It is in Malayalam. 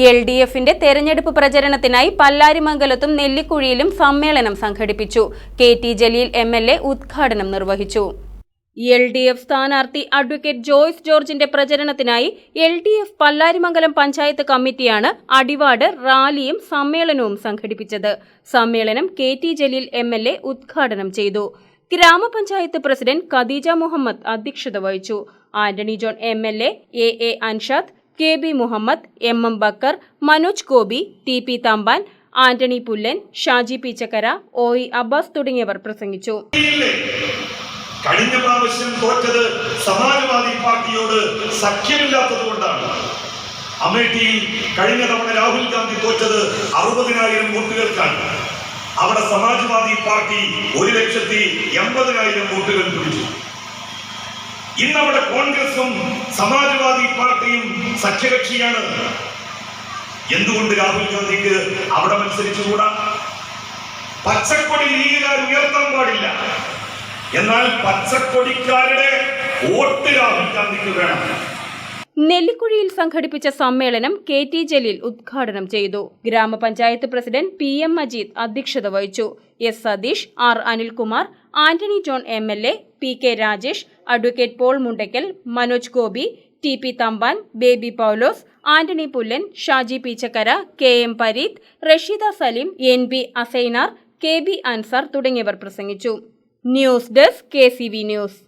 എൽ ഡി എഫിന്റെ തെരഞ്ഞെടുപ്പ് പ്രചരണത്തിനായി പല്ലാരിമംഗലത്തും നെല്ലിക്കുഴിയിലും സമ്മേളനം സംഘടിപ്പിച്ചു. K T Jaleel M L A ഉദ്ഘാടനം നിർവഹിച്ചു. എൽ ഡി എഫ് സ്ഥാനാർത്ഥി അഡ്വക്കേറ്റ് ജോയ്സ് ജോർജിന്റെ പ്രചരണത്തിനായി L D F Pallarimangalam panchayat കമ്മിറ്റിയാണ് അടിവാട് റാലിയും സമ്മേളനവും സംഘടിപ്പിച്ചത്. സമ്മേളനം K T Jaleel M L A ഉദ്ഘാടനം ചെയ്തു. ഗ്രാമപഞ്ചായത്ത് പ്രസിഡന്റ് ഖദീജ മുഹമ്മദ് അധ്യക്ഷത വഹിച്ചു. Antony John M L A A Anshad K B Muhammad M M Bakkar Manoj Gopi T P Thampan Antony Pullan Shaji Peechakkara O E Abbas തുടങ്ങിയവർ പ്രസംഗിച്ചു. കഴിഞ്ഞ പ്രാവശ്യം തോറ്റത് സമാജ്വാദി പാർട്ടിയോട് സഖ്യമില്ലാത്തത് കൊണ്ടാണ്. അമേഠിയിൽ കഴിഞ്ഞ തവണ രാഹുൽ ഗാന്ധി തോറ്റത് അറുപതിനായിരം വോട്ടുകൾക്കാണ്. അവിടെ സമാജ്വാദി പാർട്ടി ഒരു ലക്ഷത്തി എൺപതിനായിരം പിടിച്ചു ഇന്നവിടെ കോൺഗ്രസും സമാജ്വാദി പാർട്ടിയും സഖ്യകക്ഷിയാണ്. എന്തുകൊണ്ട് രാഹുൽ ഗാന്ധിക്ക് അവിടെ മത്സരിച്ചുകൂടാ? പച്ചക്കൊടി ലീഗുകാർ ഉയർത്താൻ പാടില്ല. എന്നാൽ പച്ചക്കൊടിക്കാരുടെ വോട്ട് രാഹുൽ ഗാന്ധിക്ക് വേണം. നെല്ലിക്കുഴിയിൽ സംഘടിപ്പിച്ച സമ്മേളനം കെ ടി ജലീൽ ഉദ്ഘാടനം ചെയ്തു. ഗ്രാമപഞ്ചായത്ത് പ്രസിഡന്റ് പി എം മജീദ് അധ്യക്ഷത വഹിച്ചു. S Satheesh R Anilkumar Antony John M L A P K Rajesh advocate Paul Mundackal Manoj Gopi T P Thampan Baby Paulose Antony Pullan Shaji Peechakkara K M Pareeth Rasheeda Saleem N B Asainar K B Ansar തുടങ്ങിയവർ പ്രസംഗിച്ചു. News desk K C V news.